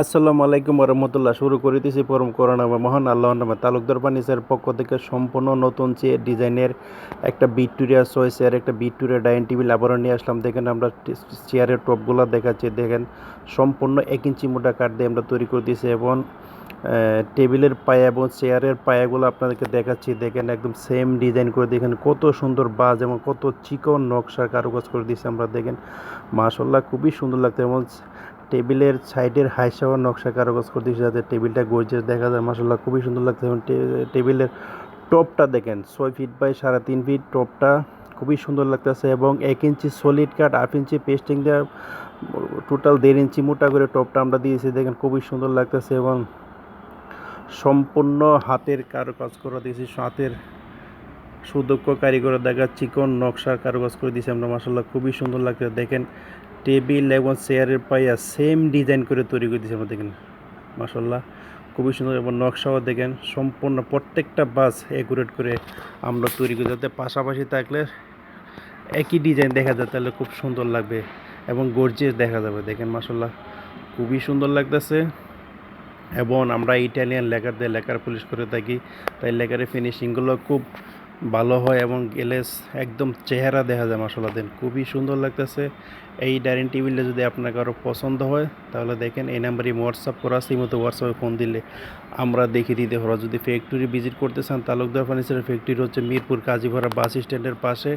আসসালামু আলাইকুম রহমতুল্লাহ শুরু করিতেছি পরম করোনা মহান আল্লাহ নামে। তালুকদার ফার্নিচার পক্ষ থেকে সম্পূর্ণ নতুন চেয়ার ডিজাইনের একটা ভিক্টোরিয়া ছয় চেয়ার একটা ভিক্টোরিয়া ডাইনিং টেবিল আবারও নিয়ে আসলাম। দেখেন আমরা চেয়ারের টপগুলো দেখাচ্ছি। দেখেন সম্পূর্ণ এক ইঞ্চি মোটা কাঠ দিয়ে আমরা তৈরি করে দিয়েছি এবং টেবিলের পায়া এবং চেয়ারের পায়াগুলো আপনাদেরকে দেখাচ্ছি। দেখেন একদম সেম ডিজাইন করে দেখেন কত সুন্দর বাজ এবং কত চিকন নকশা কারুকাজ করে দিয়েছে আমরা। দেখেন মাশাল্লাহ খুবই সুন্দর লাগছে এবং টেবিলের সাইডের হাইসাওয়ার নকশা কারুকাজ করে দিয়েছে যাতে টেবিলটা গর্জেস দেখা যায় মাসাল্লাহ খুবই সুন্দর লাগছে এবং টেবিলের টপটা দেখেন, ছয় ফিট বাই সাড়ে তিন ফিট টপটা খুবই সুন্দর লাগতেছে এবং এক inch solid cut half inch pasting দেওয়া টোটাল দেড় ইঞ্চি মোটা করে টপটা আমরা দিয়েছি, দেখেন খুবই সুন্দর লাগতেছে এবং সম্পূর্ণ হাতের কারুকাজ করে দিয়েছি, হাতের সুদক্ষ কারিগর দেখা চিকন নকশার কারুকাজ করে দিয়েছি আমরা মাসাল্লাহ খুবই সুন্দর লাগছে দেখেন টেবিল এবং চেয়ারের পাইয়া সেম ডিজাইন করে তৈরি করে দিয়েছি আমরা দেখেন। মাসাল্লাহ খুবই সুন্দর এবং নকশাও দেখেন, সম্পূর্ণ প্রত্যেকটা বাস একুরেট করে আমরা তৈরি করি। যাতে পাশাপাশি থাকলে একই ডিজাইন দেখা যায়, তাহলে খুব সুন্দর লাগবে এবং গর্জিয়াস দেখা যাবে। দেখেন মাসাল্লাহ খুবই সুন্দর লাগতেছে এবং আমরা ইটালিয়ান লেকার দিয়ে লেকার পলিশ করে থাকি। তাই লেকারের ফিনিশিংগুলো খুব ভালো হয় এবং গ্লেস একদম চেহারা দেখা যায় মশলা দেন। খুবই সুন্দর লাগতেছে। এই ডাইনিং টেবিলটা যদি আপনার কারও পছন্দ হয়, তাহলে দেখেন এই নাম্বারে হোয়াটসঅ্যাপ করা এই মতো হোয়াটসঅ্যাপে ফোন দিলে আমরা দেখিয়ে দিতে পারব। যদি ফ্যাক্টরি ভিজিট করতে চান, তালুকদার ফার্নিচারের ফ্যাক্টরি হচ্ছে মিরপুর কাজীভরা বাস স্ট্যান্ডের পাশে।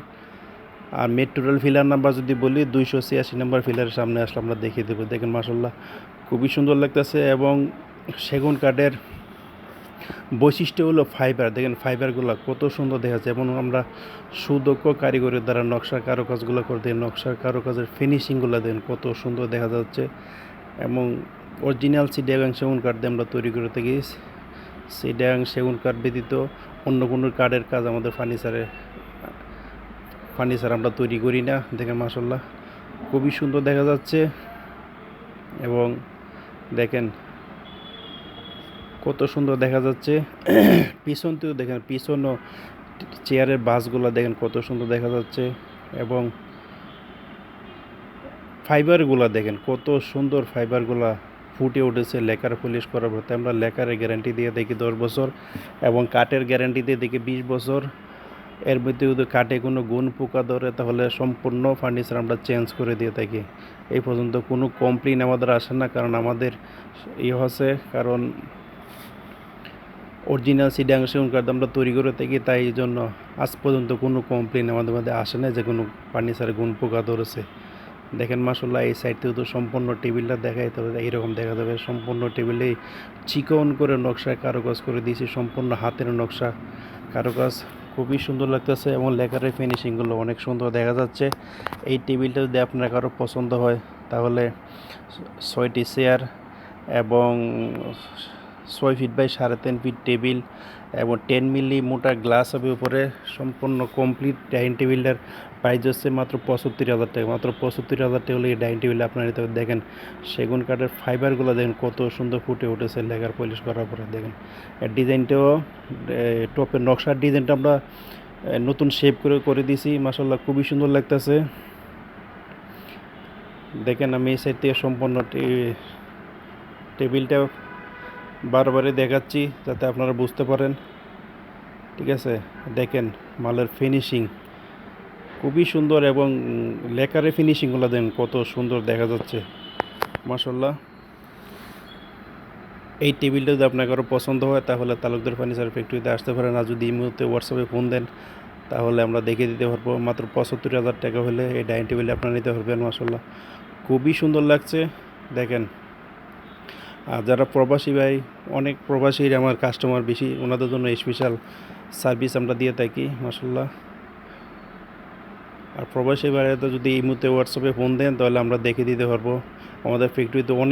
আর মেট্রোরেল ফিলার নাম্বার যদি বলি, দুইশো ছিয়াশি নাম্বার ফিলারের সামনে আসলে আমরা দেখিয়ে দেবো। দেখেন মাসাল্লাহ খুবই সুন্দর লাগতেছে এবং সেগুন কাঠের বৈশিষ্ট্য হলো ফাইবার দেখেন ফাইবারগুলো কত সুন্দর দেখা যাচ্ছে এবং আমরা সুদক্ষ কারিগরের দ্বারা নকশা কারুকাজগুলো করে দিই নকশার কারুকাজের ফিনিশিংগুলো দেন কত সুন্দর দেখা যাচ্ছে। এবং অরিজিনাল সিডিয়াগাং সেগুন কাঠ দিয়ে আমরা তৈরি করে থাকি। সিডিয়াগাং সেগুন কাঠ ব্যতীত অন্য কোনো কাঠের কাজ আমাদের ফার্নিচারে ফার্নিচার আমরা তৈরি করি না। দেখেন মাসাল্লাহ খুবই সুন্দর দেখা যাচ্ছে। এবং দেখেন কত সুন্দর দেখা যাচ্ছে। পিছনতেও দেখেন, পিছনও চেয়ারের বাসগুলো দেখেন কত সুন্দর দেখা যাচ্ছে এবং ফাইবারগুলো দেখেন কত সুন্দর ফাইবারগুলা ফুটে উঠেছে লেকার পলিশ করার পর। আমরা লেকারের গ্যারান্টি দিয়ে দেখি দশ বছর এবং কাঠের গ্যারান্টি দিয়ে দেখি বিশ বছর। এর মধ্যে যদি কাঠে কোনো গুণ পোকা ধরে তাহলে সম্পূর্ণ ফার্নিচার আমরা চেঞ্জ করে দিয়ে থাকি। এই পর্যন্ত কোনো কমপ্লেন আমাদের আসে না, কারণ আমাদের ইয়ে হচ্ছে, কারণ অরিজিনাল সিডাং সেগুন কাঠ আমরা তৈরি করে থাকি, তাই জন্য আজ পর্যন্ত কোনো কমপ্লেন আমাদের মধ্যে আসে না যে কোনো ফার্নিচারে গুণ পোকা ধরেছে। দেখেন মাসাল্লাহ এই সাইড থেকে তো সম্পূর্ণ টেবিলটা দেখাই তবে এইরকম দেখা যাবে। সম্পূর্ণ টেবিলেই চিকন করে নকশায় কারুকাজ করে দিয়েছি, সম্পূর্ণ হাতের নকশা কারুকাজ। খুবই সুন্দর লাগতেছে এবং লেকারের ফিনিশিংগুলো অনেক সুন্দর দেখা যাচ্ছে। এই টেবিলটা যদি আপনার কারও পছন্দ হয়, তাহলে ছয়টি চেয়ার এবং ছয় ফিট বাই সাড়ে তিন ফিট টেবিল এবং টেন মিলি মোটা গ্লাস হবে উপরে। সম্পূর্ণ কমপ্লিট ডাইনিং টেবিলটার প্রাইস হচ্ছে মাত্র পঁচাত্তর হাজার টাকা। মাত্র পঁচাত্তর হাজার টাকা হলে এই ডাইনিং টেবিল আপনার নিতে দেখেন, সেগুন কাঠের ফাইবারগুলো দেখেন কত সুন্দর ফুটে উঠেছে লেগার পলিশ করার পরে দেখেন। এর ডিজাইনটাও টপের নকশার ডিজাইনটা আমরা নতুন শেপ করে করে দিয়েছি। মাসাল্লাহ খুবই সুন্দর লাগতেছে। দেখেন আমি এই সাইড থেকে সম্পূর্ণ টেবিলটা বারবারই দেখাচ্ছি যাতে আপনারা বুঝতে পারেন। ঠিক আছে? দেখেন মালের ফিনিশিং খুবই সুন্দর এবং লেকারে ফিনিশিংগুলো দেন কত সুন্দর দেখা যাচ্ছে। মাসাল্লাহ এই টেবিলটা যদি আপনার কারও পছন্দ হয়, তাহলে তালুকদার ফার্নিচার ফ্যাক্টরিতে আসতে পারেন। আর যদি এই মুহূর্তে হোয়াটসঅ্যাপে ফোন দেন, তাহলে আমরা দেখে দিতে পারব। মাত্র পঁচাত্তর হাজার টাকা হলে এই ডাইনিং টেবিল আপনারা নিতে পারবেন মাসাল্লাহ খুবই সুন্দর লাগছে। দেখেন আর যারা প্রবাসী ভাই, অনেক প্রবাসীর আমার কাস্টমার বেশি, ওনাদের জন্য স্পেশাল সার্ভিস আমরা দিয়ে থাকি মাসাল্লাহ আর প্রবাসী ভাইরা যদি এই মুহূর্তে হোয়াটসঅ্যাপে ফোন দেন, তাহলে আমরা দেখে দিতে পারব। আমাদের ফ্যাক্টরিতে অনেক